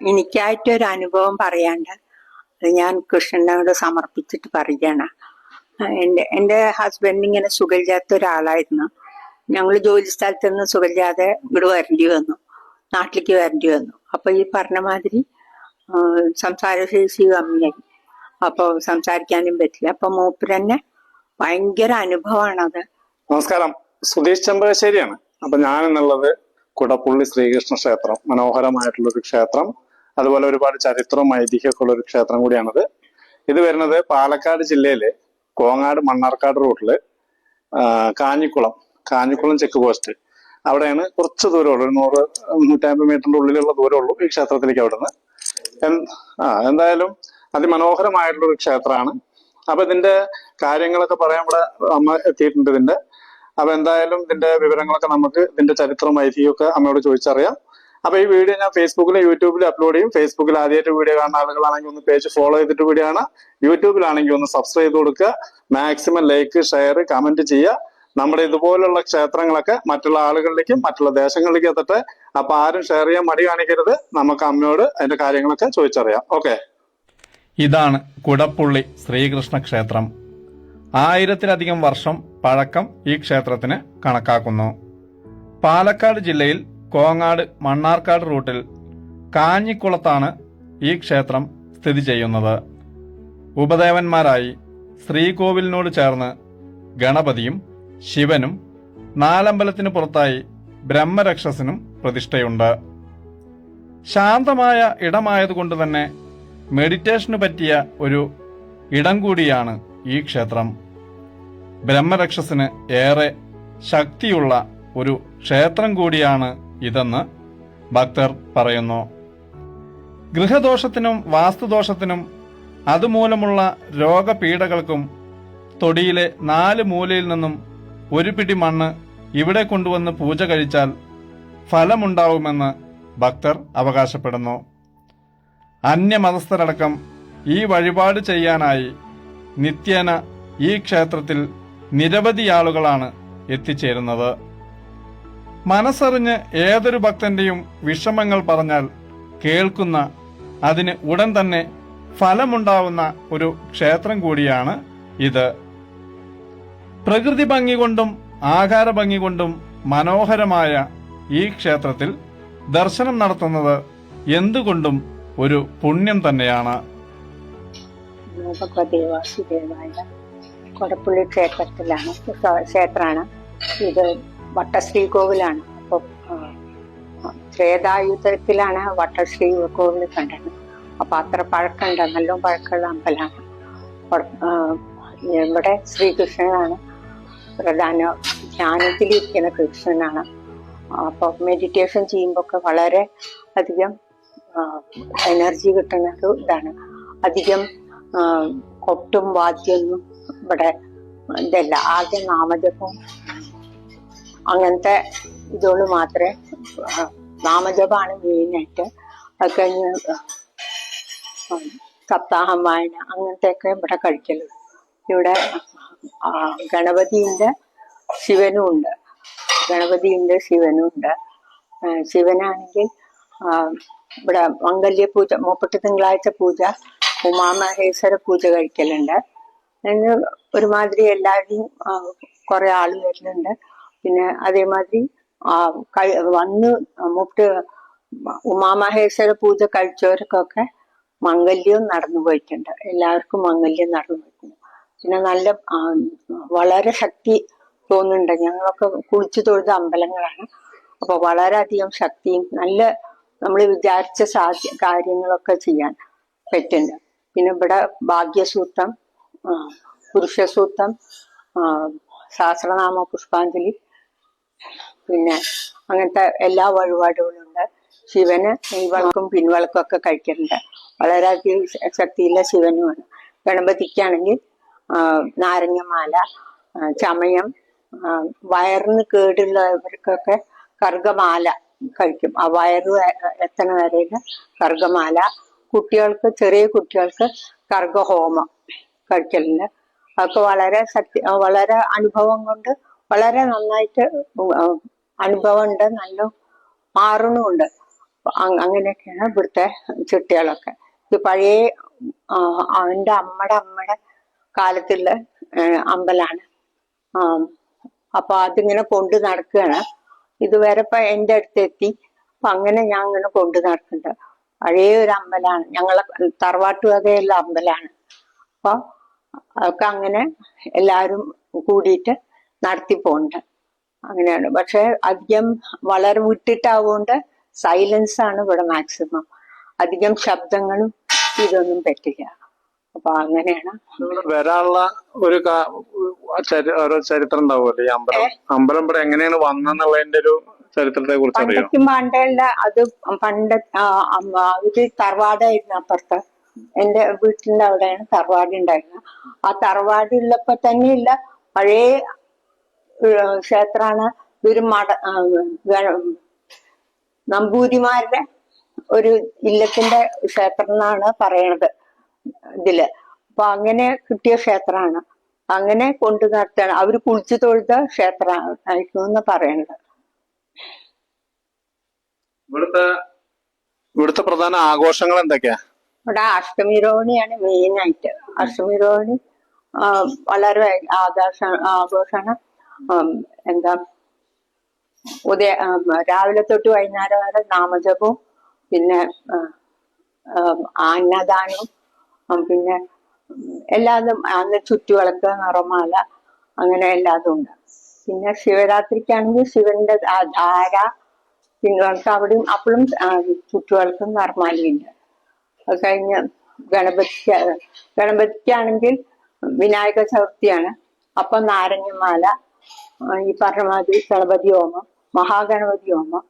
എനിക്കായിട്ടൊരു അനുഭവം പറയാണ്ട് അത് ഞാൻ കൃഷ്ണനോട് സമർപ്പിച്ചിട്ട് പറയുകയാണ്. എന്റെ എന്റെ ഹസ്ബൻഡ് ഇങ്ങനെ സുഖമില്ലാത്ത ഒരാളായിരുന്നു. ഞങ്ങൾ ജോലി സ്ഥലത്ത് നിന്ന് സുഖമില്ലാതെ ഇവിടെ വരേണ്ടി വന്നു. നാട്ടിലേക്ക് വരേണ്ടി വന്നു. അപ്പൊ ഈ പറഞ്ഞ മാതിരി സംസാരശേഷി കമ്മിയായി. അപ്പൊ സംസാരിക്കാനും പറ്റില്ല. അപ്പൊ മൂപ്പരന്നെ ഭയങ്കര അനുഭവമാണത്. നമസ്കാരം. സുധീഷ് ചെമ്പകശ്ശേരിയാണ് അപ്പൊ ഞാൻ എന്നുള്ളത് കുടപ്പുള്ളി ശ്രീകൃഷ്ണ ക്ഷേത്രം മനോഹരമായിട്ടുള്ള ഒരു ക്ഷേത്രം. അതുപോലെ ഒരുപാട് ചരിത്രവും ഐതിഹ്യമൊക്കെ ഉള്ള ഒരു ക്ഷേത്രം കൂടിയാണത്. ഇത് വരുന്നത് പാലക്കാട് ജില്ലയിലെ കോങ്ങാട് മണ്ണാർക്കാട് റൂട്ടിൽ ആ, കാഞ്ഞിക്കുളം കാഞ്ഞിക്കുളം ചെക്ക് പോസ്റ്റ്. അവിടെയാണ് കുറച്ച് ദൂരമുള്ളൂ ഒരു നൂറ് നൂറ്റമ്പത് മീറ്ററിന്റെ ഉള്ളിലുള്ള ദൂരമുള്ളൂ ഈ ക്ഷേത്രത്തിലേക്ക് അവിടുന്ന്. ആ എന്തായാലും അതിമനോഹരമായിട്ടുള്ള ഒരു ക്ഷേത്രമാണ്. അപ്പൊ ഇതിന്റെ കാര്യങ്ങളൊക്കെ പറയാൻ ഇവിടെ അമ്മ എത്തിയിട്ടുണ്ട് ഇതിന്റെ. അപ്പൊ എന്തായാലും ഇതിന്റെ വിവരങ്ങളൊക്കെ നമുക്ക് ഇതിന്റെ ചരിത്രവും ഐതിഹ്യമൊക്കെ അമ്മയോട് ചോദിച്ചറിയാം. അപ്പൊ ഈ വീഡിയോ ഞാൻ ഫേസ്ബുക്കിലും യൂട്യൂബിലും അപ്ലോഡ് ചെയ്യും. ഫേസ്ബുക്കിൽ ആദ്യമായിട്ട് വീഡിയോ കാണുന്ന ആളുകളാണെങ്കിൽ ഒന്ന് പേജ് ഫോളോ ചെയ്തിട്ട് വീഡിയോ ആണ് യൂട്യൂബിലാണെങ്കിൽ ഒന്ന് സബ്സ്ക്രൈബ് ചെയ്ത് കൊടുക്കുക. മാക്സിമം ലൈക്ക് ഷെയർ കമന്റ് ചെയ്യുക. നമ്മുടെ ഇതുപോലുള്ള ക്ഷേത്രങ്ങളൊക്കെ മറ്റുള്ള ആളുകളിലേക്കും മറ്റുള്ള ദേശങ്ങളിലേക്കും എത്തട്ടെ. അപ്പൊ ആരും ഷെയർ ചെയ്യാൻ മടി കാണിക്കരുത്. നമുക്ക് അമ്മയോട് അതിന്റെ കാര്യങ്ങളൊക്കെ ചോദിച്ചറിയാം. ഓക്കെ ഇതാണ് കുടപ്പുള്ളി ശ്രീകൃഷ്ണ ക്ഷേത്രം. ആയിരത്തിലധികം വർഷം പഴക്കം ഈ ക്ഷേത്രത്തിന് കണക്കാക്കുന്നു. പാലക്കാട് ജില്ലയിൽ കോങ്ങാട് മണ്ണാർക്കാട് റൂട്ടിൽ കാഞ്ഞിക്കുളത്താണ് ഈ ക്ഷേത്രം സ്ഥിതി ചെയ്യുന്നത്. ഉപദേവന്മാരായി ശ്രീകോവിലിനോട് ചേർന്ന് ഗണപതിയും ശിവനും നാലമ്പലത്തിന് പുറത്തായി ബ്രഹ്മരക്ഷസനും പ്രതിഷ്ഠയുണ്ട്. ശാന്തമായ ഇടമായതുകൊണ്ട് തന്നെ മെഡിറ്റേഷന് പറ്റിയ ഒരു ഇടം കൂടിയാണ് ഈ ക്ഷേത്രം. ബ്രഹ്മരക്ഷസിന് ഏറെ ശക്തിയുള്ള ഒരു ക്ഷേത്രം കൂടിയാണ് ഇതെന്ന് ഭക്തർ പറയുന്നു. ഗൃഹദോഷത്തിനും വാസ്തുദോഷത്തിനും അതുമൂലമുള്ള രോഗപീഠകൾക്കും തൊടിയിലെ നാല് മൂലയിൽ നിന്നും ഒരു പിടി മണ്ണ് ഇവിടെ കൊണ്ടുവന്ന് പൂജ കഴിച്ചാൽ ഫലമുണ്ടാവുമെന്ന് ഭക്തർ അവകാശപ്പെടുന്നു. അന്യമതസ്ഥരടക്കം ഈ വഴിപാട് ചെയ്യാനായി നിത്യേന ഈ ക്ഷേത്രത്തിൽ നിരവധി ആളുകളാണ് എത്തിച്ചേരുന്നത്. മനസ്സറിഞ്ഞ് ഏതൊരു ഭക്തന്റെയും വിഷമങ്ങൾ പറഞ്ഞാൽ കേൾക്കുന്ന അതിന് ഉടൻ തന്നെ ഫലമുണ്ടാവുന്ന ഒരു ക്ഷേത്രം കൂടിയാണ് ഇത്. പ്രകൃതി ഭംഗി കൊണ്ടും ആകാര ഭംഗി കൊണ്ടും മനോഹരമായ ഈ ക്ഷേത്രത്തിൽ ദർശനം നടത്തുന്നത് എന്തുകൊണ്ടും ഒരു പുണ്യം തന്നെയാണ്. ക്ഷേത്രത്തിലാണ് ക്ഷേത്രമാണ് ഇത് വട്ടശ്രീ അപ്പോൾ ത്രേതായുധത്തിലാണ് വട്ടശ്രീ കോവിൽ കണ്ടത്. അപ്പൊ അത്ര പഴക്കമുണ്ട് നല്ല പഴക്കമുള്ള അമ്പലമാണ്. ഇവിടെ ശ്രീകൃഷ്ണനാണ് പ്രധാന ധ്യാനത്തിലിരിക്കുന്ന കൃഷ്ണനാണ്. അപ്പൊ മെഡിറ്റേഷൻ ചെയ്യുമ്പോൾ ഒക്കെ വളരെ അധികം എനർജി കിട്ടുന്ന ഒരു ഇതാണ്. അധികം കൊട്ടും വാദ്യമൊന്നും ഇവിടെ ഇതല്ല. ആദ്യം നാമജപം അങ്ങനത്തെ ഇതുകൾ മാത്രമേ നാമജപാണ് മെയിനായിട്ട്. അത് കഴിഞ്ഞ് സപ്താഹം വായന അങ്ങനത്തെയൊക്കെ ഇവിടെ കഴിക്കലുള്ളൂ ഇവിടെ ഗണപതിയുണ്ട് ശിവനും ഉണ്ട്. ഗണപതിയുണ്ട് ശിവനും ഉണ്ട്. ശിവനാണെങ്കിൽ ഇവിടെ മംഗല്യ പൂജ മുപ്പത്തി തിങ്കളാഴ്ച പൂജ ഉമാമഹേശ്വര പൂജ കഴിക്കലുണ്ട്. ഒരുമാതിരി എല്ലാവരും കുറെ ആൾ വരുന്നുണ്ട്. പിന്നെ കഴി- വന്ന് മുട്ട് ഉമാമഹേശ്വര പൂജ കഴിച്ചവർക്കൊക്കെ മംഗല്യവും നടന്നു പോയിട്ടുണ്ട്. എല്ലാവർക്കും മംഗല്യം നടന്നു പോയിട്ടുണ്ട്. പിന്നെ നല്ല വളരെ ശക്തി തോന്നുന്നുണ്ട്. ഞങ്ങളൊക്കെ കുളിച്ചു തൊഴുത അമ്പലങ്ങളാണ്. അപ്പൊ വളരെയധികം ശക്തിയും നല്ല നമ്മൾ വിചാരിച്ച കാര്യങ്ങളൊക്കെ ചെയ്യാൻ പറ്റുന്നുണ്ട്. പിന്നെ ഇവിടെ ഭാഗ്യസൂത്രം പുരുഷസൂത്രം സഹസ്രനാമ പുഷ്പാഞ്ജലി പിന്നെ അങ്ങനത്തെ എല്ലാ വഴിപാടുകളും ഉണ്ട് ശിവന് നെയ്വളക്കും പിൻവളക്കും ഒക്കെ കഴിക്കുന്നുണ്ട് ശ- ശക്തിയുള്ള ശിവനുമാണ്. ഗണപതിക്കാണെങ്കിൽ നാരങ്ങമാല ചമയം വയറിന് കേടുള്ളവർക്കൊക്കെ കർഗമാല കഴിക്കും. ആ വയറ് എത്തണ വരയിൽ കർഗമാല. കുട്ടികൾക്ക് ചെറിയ കുട്ടികൾക്ക് കർഗഹോമം കഴിക്കലുണ്ട്. അതൊക്കെ വളരെ ശക്തി വളരെ അനുഭവം കൊണ്ട് വളരെ നന്നായിട്ട് അനുഭവമുണ്ട്. നല്ല മാറണമുണ്ട് അങ്ങനെയൊക്കെയാണ് ഇവിടുത്തെ ചുട്ടികളൊക്കെ. ഇത് പഴയ എന്റെ അമ്മയുടെ അമ്മയുടെ കാലത്തുള്ള അമ്പലാണ്. അപ്പൊ അതിങ്ങനെ കൊണ്ട് നടക്കുകയാണ്. ഇതുവരെ ഇപ്പൊ എന്റെ അടുത്ത് എത്തി അപ്പൊ അങ്ങനെ ഞാൻ ഇങ്ങനെ കൊണ്ട് നടക്കുന്നുണ്ട്. പഴയ ഒരു അമ്പലാണ്. ഞങ്ങളെ തറവാട്ട് വകയുള്ള അമ്പലാണ്. അപ്പൊ അതൊക്കെ അങ്ങനെ എല്ലാരും കൂടിയിട്ട് നടത്തി പോകുന്നുണ്ട് അങ്ങനെയാണ്. പക്ഷെ അധികം വളരെ വിട്ടിട്ടാവുകൊണ്ട് സൈലൻസ് ആണ് ഇവിടെ മാക്സിമം. അധികം ശബ്ദങ്ങളും ഇതൊന്നും പറ്റില്ല. അപ്പൊ അങ്ങനെയാണ്. വരാനുള്ള ഒരു ഓരോ ചരിത്രം ഉണ്ടാവുമല്ലോ? ഈ അമ്പലം അമ്പലം ഇവിടെ എങ്ങനെയാണ് വന്നെന്നുള്ളതിന്റെ ഒരു ചരിത്രത്തെ കുറിച്ച് പണ്ടുള്ള അത് പണ്ട് ഇത് തറവാടായിരുന്നു അപ്പുറത്ത്. എന്റെ വീട്ടിന്റെ അവിടെയാണ് തറവാട് ഉണ്ടായിരുന്നത്. ആ തറവാട് ഉള്ളപ്പോ തന്നെയുള്ള പഴയ ഏഹ്, ഇതൊരു മട നമ്പൂതിരിമാരുടെ ഒരു ഇല്ലത്തിന്റെ ക്ഷേത്രം എന്നാണ് പറയണത് ഇതിൽ. അപ്പൊ അങ്ങനെ കിട്ടിയ ക്ഷേത്രമാണ്. അങ്ങനെ കൊണ്ടു നടത്താണ്. അവർ കുളിച്ചു തൊഴുത ക്ഷേത്രമായിരുന്നു എന്ന് പറയണത്. ഇവിടുത്തെ ഇവിടുത്തെ പ്രധാന ആഘോഷങ്ങൾ എന്തൊക്കെയാ? ഇവിടെ അഷ്ടമി രോഹിണിയാണ് മെയിൻ ആയിട്ട്. അഷ്ടമി രോഹിണി വളരെ ആഘോഷ ആഘോഷമാണ്. എന്താ ഉദയ രാവിലെ തൊട്ട് വൈകുന്നേരം വരെ നാമജപവും പിന്നെ അന്നദാനവും പിന്നെ എല്ലാതും അന്ന് ചുറ്റുവിളക്ക് നിറമാല അങ്ങനെ എല്ലാതും ഉണ്ട്. പിന്നെ ശിവരാത്രിക്കാണെങ്കിൽ ശിവന്റെ ധാര പിന്നെ അവിടെയും അപ്പോഴും ചുറ്റുവിളക്കും നിറമാലയുണ്ട്. അത് കഴിഞ്ഞ് ഗണപതിക്ക് ഗണപതിക്കാണെങ്കിൽ വിനായക ചതുർത്ഥിയാണ്. അപ്പൊ നാരങ്ങമാല ഈ പറഞ്ഞ മാതിരി ഗണപതി ഹോമം മഹാഗണപതി ഹോമം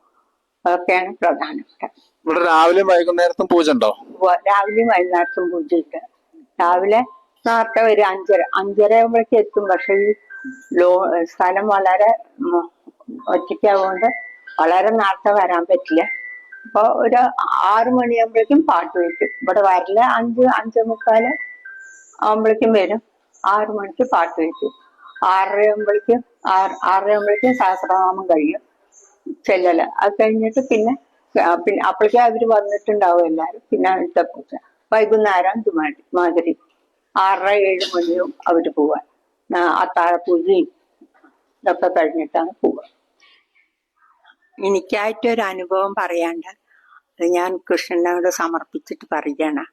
അതൊക്കെയാണ് പ്രധാനപ്പെട്ട ഇവിടെ രാവിലെ വൈകുന്നേരത്തും പൂജ ഉണ്ടോ? രാവിലെ രാവിലെയും വൈകുന്നേരത്തും ഉണ്ട്. രാവിലെ നേരത്തെ ഒരു അഞ്ചര അഞ്ചര ആകുമ്പോഴേക്ക് എത്തും. പക്ഷെ ഈ ലോ സ്ഥലം വളരെ ഒറ്റയ്ക്കാവുകൊണ്ട് വളരെ നേരത്തെ വരാൻ പറ്റില്ല. അപ്പൊ ഒരു ആറു മണിയാകുമ്പോഴേക്കും പാട്ട് വയ്ക്കും ഇവിടെ വരൽ അഞ്ച് അഞ്ചേ മുക്കാൽ ആകുമ്പോഴേക്കും വരും. ആറു മണിക്ക് പാട്ട് വെക്കും. ആറര ആകുമ്പോഴേക്കും ആറ് ആറരയാകുമ്പോഴേക്കും സഹസ്രനാമം കഴിയും. ചെല്ലല്. അത് കഴിഞ്ഞിട്ട് പിന്നെ പിന്നെ അപ്പോഴേക്കും അവർ വന്നിട്ടുണ്ടാവും എല്ലാരും. പിന്നെ അടുത്ത പൂജ. വൈകുന്നേരം ഇത് മാതിരി ആറര ഏഴ് മണിയും അവർ പോവാൻ. ആ, അത്താഴ പൂജയും ഇതൊക്കെ കഴിഞ്ഞിട്ടാണ് പോവുക. എനിക്കായിട്ടൊരു അനുഭവം പറയാണ്ട് അത് ഞാൻ കൃഷ്ണനോട് സമർപ്പിച്ചിട്ട് പറയുകയാണ്.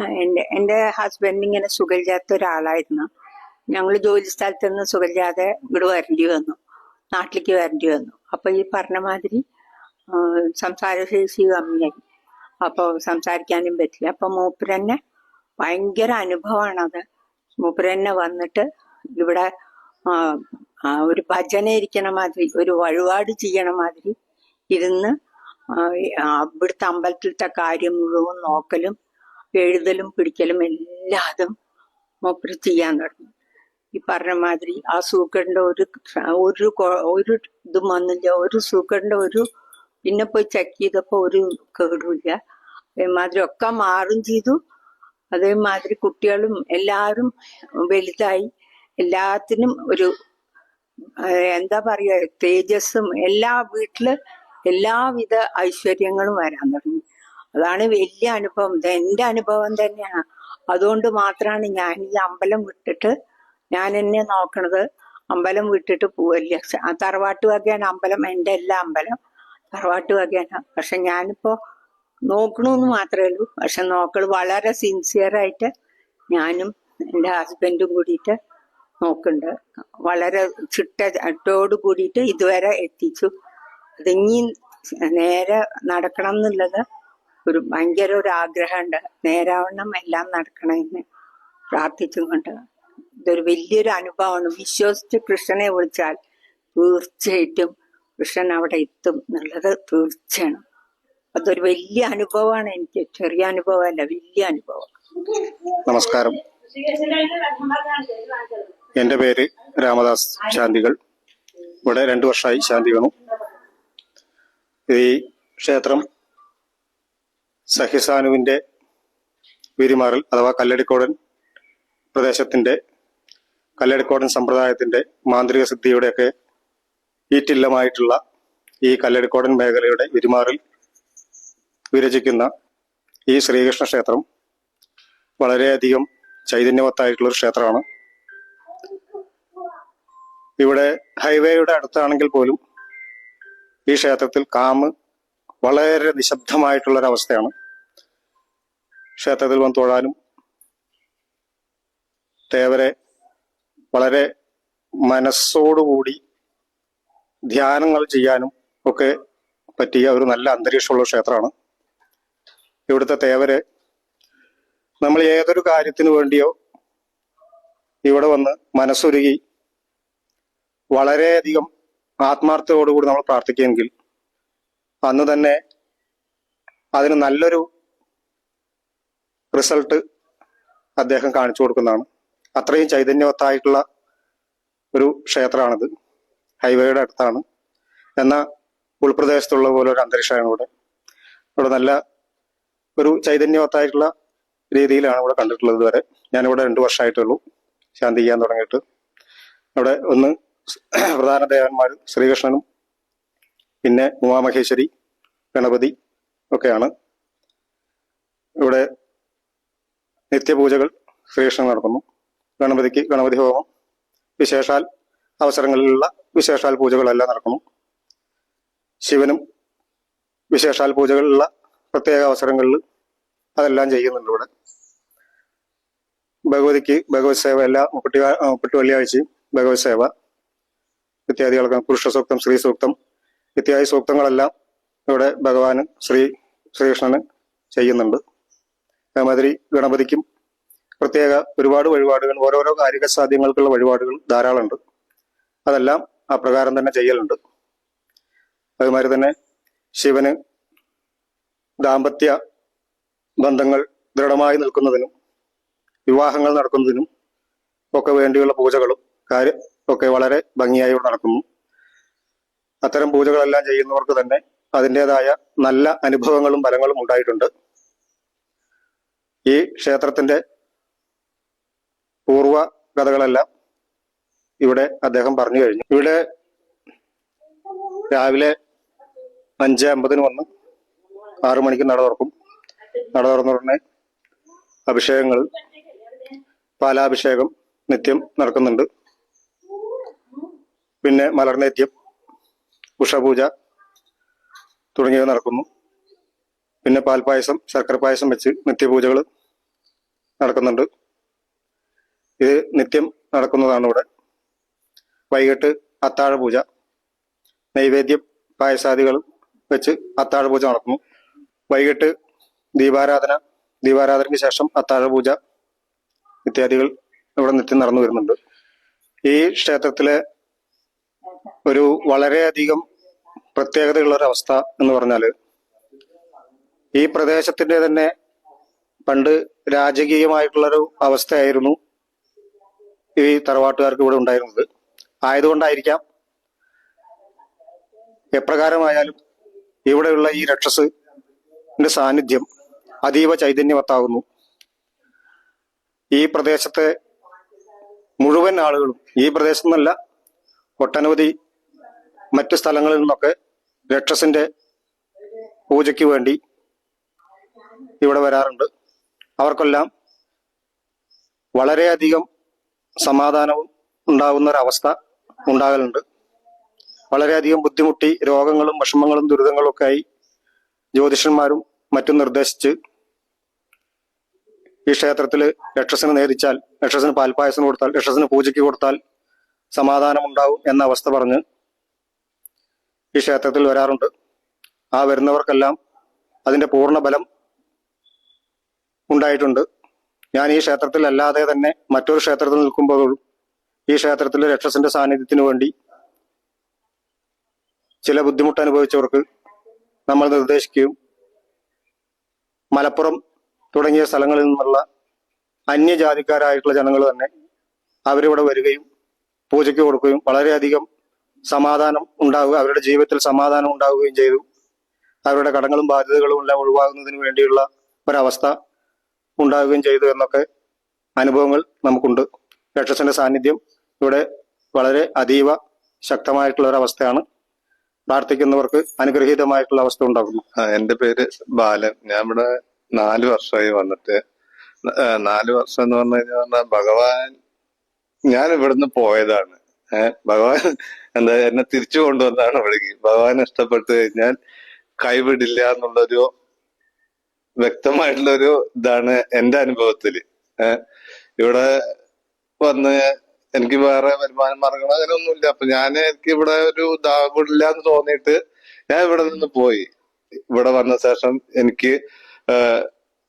ആ, എന്റെ എന്റെ ഹസ്ബൻഡ് ഇങ്ങനെ സുഖമില്ലാത്ത ഒരാളായിരുന്നു. ഞങ്ങൾ ജോലി സ്ഥലത്ത് നിന്ന് സുഖമില്ലാതെ ഇവിടെ വരേണ്ടി വന്നു. നാട്ടിലേക്ക് വരേണ്ടി വന്നു. അപ്പൊ ഈ പറഞ്ഞ മാതിരി സംസാരശേഷി കമ്മിയായി. അപ്പോൾ സംസാരിക്കാനും പറ്റില്ല. അപ്പൊ മൂപ്പരന്നെ ഭയങ്കര അത് മൂപ്പരന്നെ വന്നിട്ട് ഇവിടെ ഒരു ഭജന ഇരിക്കണ മാതിരി ഒരു വഴിപാട് ചെയ്യണ മാതിരി ഇരുന്ന് ഇവിടുത്തെ അമ്പലത്തിലത്തെ കാര്യം മുഴുവൻ നോക്കലും എഴുതലും പിടിക്കലും എല്ലാതും മൂപ്പര് ചെയ്യാൻ തുടങ്ങി. ഈ പറഞ്ഞ മാതിരി ആ സൂക്കറിന്റെ ഒരു ഒരു ഒരു ഇതും വന്നില്ല. ഒരു സൂക്കറിന്റെ ഒരു പിന്നെ പോയി ചെക്ക് ചെയ്തപ്പോ ഒരു കേടുമില്ല. അതേമാതിരി ഒക്കെ മാറും ചെയ്തു. അതേമാതിരി കുട്ടികളും എല്ലാവരും വലുതായി. എല്ലാത്തിനും ഒരു എന്താ പറയുക തേജസ്സും എല്ലാ വീട്ടിൽ എല്ലാവിധ ഐശ്വര്യങ്ങളും വരാൻ തുടങ്ങി. അതാണ് വലിയ അനുഭവം. എന്റെ അനുഭവം തന്നെയാണ്. അതുകൊണ്ട് മാത്രമാണ് ഞാൻ ഈ അമ്പലം വിട്ടിട്ട് ഞാൻ എന്നെ നോക്കണത് അമ്പലം വിട്ടിട്ട് പോവല്ല ആ തറവാട്ട് വകയാണ് അമ്പലം എന്റെ എല്ലാ അമ്പലം തറവാട്ട് വകയാണ്. പക്ഷെ ഞാനിപ്പോ നോക്കണമെന്ന് മാത്രമേ ഉള്ളൂ. പക്ഷെ നോക്കൾ വളരെ സിൻസിയറായിട്ട് ഞാനും എന്റെ ഹസ്ബൻഡും കൂടിയിട്ട് നോക്കുന്നുണ്ട് വളരെ ചിട്ടോട് കൂടിയിട്ട് ഇതുവരെ എത്തിച്ചു. അതിങ്ങി നേരെ നടക്കണം എന്നുള്ളത് ഒരു ഭയങ്കര ഒരു ആഗ്രഹമുണ്ട്. നേരാവണ്ണം എല്ലാം നടക്കണമെന്ന് പ്രാർത്ഥിച്ചും കൊണ്ട്. ഇതൊരു വലിയൊരു അനുഭവമാണ്. വിശ്വസിച്ച് കൃഷ്ണനെ വിളിച്ചാൽ തീർച്ചയായിട്ടും കൃഷ്ണൻ അവിടെ എത്തും എന്നുള്ളത് തീർച്ചയാണ്. അതൊരു വലിയ അനുഭവമാണ് എനിക്ക്. ചെറിയ അനുഭവമല്ല വലിയ അനുഭവം. നമസ്കാരം. എന്റെ പേര് രാമദാസ് ശാന്തികൾ. ഇവിടെ രണ്ടു വർഷമായി ശാന്തി വേണു. ഈ ക്ഷേത്രം സഹിസാനുവിന്റെ വീരിമാറൽ അഥവാ കല്ലടിക്കോടൻ പ്രദേശത്തിന്റെ കല്ലടിക്കോടൻ സമ്പ്രദായത്തിന്റെ മാന്ത്രിക സിദ്ധിയുടെയൊക്കെ ഈറ്റില്ലമായിട്ടുള്ള ഈ കല്ലടിക്കോടൻ മേഖലയുടെ വിരിമാറിൽ വിരചിക്കുന്ന ഈ ശ്രീകൃഷ്ണ ക്ഷേത്രം വളരെയധികം ചൈതന്യവത്തായിട്ടുള്ള ഒരു ക്ഷേത്രമാണ്. ഇവിടെ ഹൈവേയുടെ അടുത്താണെങ്കിൽ പോലും ഈ ക്ഷേത്രത്തിൽ കാമ് വളരെ നിശബ്ദമായിട്ടുള്ള ഒരു അവസ്ഥയാണ് ക്ഷേത്രത്തിൽ വന്ന് തൊഴാനും തേവരെ വളരെ മനസ്സോടുകൂടി ധ്യാനങ്ങൾ ചെയ്യാനും ഒക്കെ പറ്റിയ ഒരു നല്ല അന്തരീക്ഷമുള്ള ക്ഷേത്രമാണ്. ഇവിടുത്തെ തേവര് നമ്മൾ ഏതൊരു കാര്യത്തിന് വേണ്ടിയോ ഇവിടെ വന്ന് മനസ്സൊരുകി വളരെയധികം ആത്മാർത്ഥതയോടുകൂടി നമ്മൾ പ്രാർത്ഥിക്കുമെങ്കിൽ അന്ന് തന്നെ അതിന് നല്ലൊരു റിസൾട്ട് അദ്ദേഹം കാണിച്ചു കൊടുക്കുന്നതാണ്. അത്രയും ചൈതന്യവത്തായിട്ടുള്ള ഒരു ക്ഷേത്രമാണിത്. ഹൈവേയുടെ അടുത്താണ്. എന്നാൽ ഉൾപ്രദേശത്തുള്ള പോലെ ഒരു അന്തരീക്ഷമാണ് ഇവിടെ ഇവിടെ നല്ല ഒരു ചൈതന്യവത്തായിട്ടുള്ള രീതിയിലാണ് ഇവിടെ കണ്ടിട്ടുള്ളത് ഇതുവരെ. ഞാനിവിടെ രണ്ടു വർഷമായിട്ടുള്ളൂ ശാന്തി ചെയ്യാൻ തുടങ്ങിയിട്ട്. അവിടെ ഒന്ന് പ്രധാന ദേവന്മാർ ശ്രീകൃഷ്ണനും പിന്നെ ഉമാമഹേശ്വരി ഗണപതി ഒക്കെയാണ്. ഇവിടെ നിത്യപൂജകൾ ശ്രീകൃഷ്ണൻ നടക്കുന്നു ഗണപതിക്ക് ഗണപതി ഹോമം വിശേഷാൽ അവസരങ്ങളിലുള്ള വിശേഷാൽ പൂജകളെല്ലാം നടക്കുന്നു. ശിവനും വിശേഷാൽ പൂജകളുള്ള പ്രത്യേക അവസരങ്ങളിൽ അതെല്ലാം ചെയ്യുന്നുണ്ട് ഇവിടെ. ഭഗവതിക്ക് ഭഗവത് സേവ എല്ലാ മുപ്പട്ടി മുപ്പട്ടി വെള്ളിയാഴ്ചയും ഭഗവത് സേവ. ഇത്യാദികളൊക്കെ പുരുഷ സൂക്തം സ്ത്രീ സൂക്തം ഇത്യാദി സൂക്തങ്ങളെല്ലാം ഇവിടെ ഭഗവാന് ശ്രീ ശ്രീകൃഷ്ണന് ചെയ്യുന്നുണ്ട്. അതേമാതിരി ഗണപതിക്കും പ്രത്യേക ഒരുപാട് വഴിപാടുകൾ ഓരോരോ കാരിക സാധ്യങ്ങൾക്കുള്ള വഴിപാടുകൾ ധാരാളമുണ്ട്. അതെല്ലാം അപ്രകാരം തന്നെ ചെയ്യലുണ്ട്. അതുമാതിരി തന്നെ ശിവന് ദാമ്പത്യ ബന്ധങ്ങൾ ദൃഢമായി നിൽക്കുന്നതിനും വിവാഹങ്ങൾ നടക്കുന്നതിനും ഒക്കെ വേണ്ടിയുള്ള പൂജകളും കാര്യം ഒക്കെ വളരെ ഭംഗിയായി നടക്കുന്നു. അത്തരം പൂജകളെല്ലാം ചെയ്യുന്നവർക്ക് തന്നെ അതിന്റെതായ നല്ല അനുഭവങ്ങളും ഫലങ്ങളും ഉണ്ടായിട്ടുണ്ട്. ഈ ക്ഷേത്രത്തിന്റെ പൂർവ കഥകളെല്ലാം ഇവിടെ അദ്ദേഹം പറഞ്ഞു കഴിഞ്ഞു. ഇവിടെ രാവിലെ അഞ്ച് അമ്പതിന് വന്ന് ആറു മണിക്ക് നട തുറക്കും. നട തുറന്ന ഉടനെ അഭിഷേകങ്ങൾ പാലാഭിഷേകം നിത്യം നടക്കുന്നുണ്ട്. പിന്നെ മലർനേത്യം ഉഷപൂജ തുടങ്ങിയവ നടക്കുന്നു. പിന്നെ പാൽപ്പായസം ശർക്കര പായസം വെച്ച് നിത്യപൂജകൾ നടക്കുന്നുണ്ട്. ഇത് നിത്യം നടക്കുന്നതാണ് ഇവിടെ. വൈകിട്ട് അത്താഴ പൂജ നൈവേദ്യം പായസാദികൾ വെച്ച് അത്താഴ പൂജ നടക്കുന്നു. വൈകിട്ട് ദീപാരാധന ദീപാരാധനയ്ക്ക് ശേഷം അത്താഴ പൂജ ഇത്യാദികൾ ഇവിടെ നിത്യം നടന്നു വരുന്നുണ്ട്. ഈ ക്ഷേത്രത്തിലെ ഒരു വളരെയധികം പ്രത്യേകതയുള്ള ഒരു അവസ്ഥ എന്ന് പറഞ്ഞാൽ ഈ പ്രദേശത്തിന്റെ തന്നെ പണ്ട് രാജകീയമായിട്ടുള്ളൊരു അവസ്ഥയായിരുന്നു ഈ തറവാട്ടുകാർക്ക് ഇവിടെ ഉണ്ടായിരുന്നത്. ആയതുകൊണ്ടായിരിക്കാം എപ്രകാരമായാലും ഇവിടെയുള്ള ഈ രക്ഷസ് സാന്നിധ്യം അതീവ ചൈതന്യവത്താകുന്നു. ഈ പ്രദേശത്തെ മുഴുവൻ ആളുകളും ഈ പ്രദേശത്തു നിന്നല്ല ഒട്ടനവധി മറ്റു സ്ഥലങ്ങളിൽ നിന്നൊക്കെ രക്ഷസിന്റെ പൂജയ്ക്ക് വേണ്ടി ഇവിടെ വരാറുണ്ട്. അവർക്കെല്ലാം വളരെയധികം സമാധാനവും ഉണ്ടാകുന്ന ഒരവസ്ഥ ഉണ്ടാകലുണ്ട്. വളരെയധികം ബുദ്ധിമുട്ടി രോഗങ്ങളും വിഷമങ്ങളും ദുരിതങ്ങളും ഒക്കെ ആയി ജ്യോതിഷന്മാരും മറ്റും നിർദ്ദേശിച്ച് ഈ ക്ഷേത്രത്തിൽ രക്ഷസിന് നേരിച്ചാൽ രക്ഷസിന് പാൽപ്പായസം കൊടുത്താൽ രക്ഷസിന് പൂജയ്ക്ക് കൊടുത്താൽ സമാധാനം ഉണ്ടാവും എന്ന അവസ്ഥ പറഞ്ഞ് ഈ ക്ഷേത്രത്തിൽ വരാറുണ്ട്. ആ വരുന്നവർക്കെല്ലാം അതിന്റെ പൂർണ ബലം ഉണ്ടായിട്ടുണ്ട്. ഞാൻ ഈ ക്ഷേത്രത്തിൽ അല്ലാതെ തന്നെ മറ്റൊരു ക്ഷേത്രത്തിൽ നിൽക്കുമ്പോഴും ഈ ക്ഷേത്രത്തിലെ രക്ഷസിന്റെ സാന്നിധ്യത്തിന് വേണ്ടി ചില ബുദ്ധിമുട്ട് അനുഭവിച്ചവർക്ക് നമ്മൾ നിർദ്ദേശിക്കുകയും മലപ്പുറം തുടങ്ങിയ സ്ഥലങ്ങളിൽ നിന്നുള്ള അന്യജാതിക്കാരായിട്ടുള്ള ജനങ്ങൾ തന്നെ അവരിവിടെ വരികയും പൂജയ്ക്ക് കൊടുക്കുകയും വളരെയധികം സമാധാനം ഉണ്ടാവുക അവരുടെ ജീവിതത്തിൽ സമാധാനം ഉണ്ടാവുകയും ചെയ്തു. അവരുടെ കടങ്ങളും ബാധ്യതകളും എല്ലാം ഒഴിവാകുന്നതിന് വേണ്ടിയുള്ള ഒരവസ്ഥ ഉണ്ടാവുകയും ചെയ്തു എന്നൊക്കെ അനുഭവങ്ങൾ നമുക്കുണ്ട്. രക്ഷസന്റെ സാന്നിധ്യം ഇവിടെ വളരെ അതീവ ശക്തമായിട്ടുള്ള ഒരു അവസ്ഥയാണ് പ്രാർത്ഥിക്കുന്നവർക്ക് അനുഗ്രഹീതമായിട്ടുള്ള അവസ്ഥ ഉണ്ടാകുന്നു. എന്റെ പേര് ബാലൻ. ഞാൻ ഇവിടെ നാല് വർഷമായി വന്നിട്ട് നാല് വർഷം എന്ന് പറഞ്ഞു കഴിഞ്ഞാൽ ഭഗവാൻ ഞാൻ ഇവിടുന്ന് പോയതാണ്. ഭഗവാൻ എന്താ എന്നെ തിരിച്ചു കൊണ്ടുവന്നാണ് ഇവിടേക്ക്. ഭഗവാൻ ഇഷ്ടപ്പെട്ടു കഴിഞ്ഞാൽ കൈവിടില്ല എന്നുള്ളൊരു വ്യക്തമായിട്ടുള്ള ഒരു ഇതാണ് എന്റെ അനുഭവത്തിൽ ഇവിടെ വന്ന് എനിക്ക് വേറെ വരുമാന മാർഗങ്ങൾ അങ്ങനെ ഒന്നുമില്ല അപ്പൊ ഞാൻ എനിക്ക് ഇവിടെ ഒരു ഇതാവില്ല എന്ന് തോന്നിയിട്ട് ഞാൻ ഇവിടെ നിന്ന് പോയി. ഇവിടെ വന്ന ശേഷം എനിക്ക്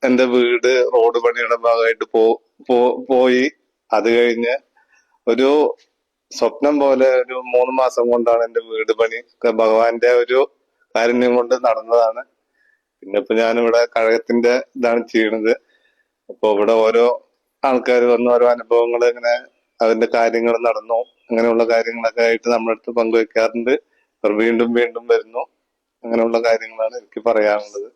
എന്റെ വീട് റോഡ് പണിയുടെ ഭാഗമായിട്ട് പോയി. അത് കഴിഞ്ഞ് ഒരു സ്വപ്നം പോലെ ഒരു മൂന്ന് മാസം കൊണ്ടാണ് എന്റെ വീട് പണി. ഭഗവാന്റെ ഒരു കാരുണ്യം കൊണ്ട് നടന്നതാണ്. പിന്നെ ഇപ്പൊ ഞാനിവിടെ കഴകത്തിന്റെ ഇതാണ് ചെയ്യണത്. അപ്പൊ ഇവിടെ ഓരോ ആൾക്കാർ വന്ന് ഓരോ അനുഭവങ്ങൾ ഇങ്ങനെ അതിന്റെ കാര്യങ്ങൾ നടന്നു. അങ്ങനെയുള്ള കാര്യങ്ങളൊക്കെ ആയിട്ട് നമ്മുടെ അടുത്ത് പങ്കുവെക്കാറുണ്ട്. അവർ വീണ്ടും വീണ്ടും വരുന്നു. അങ്ങനെയുള്ള കാര്യങ്ങളാണ് എനിക്ക് പറയാനുള്ളത്.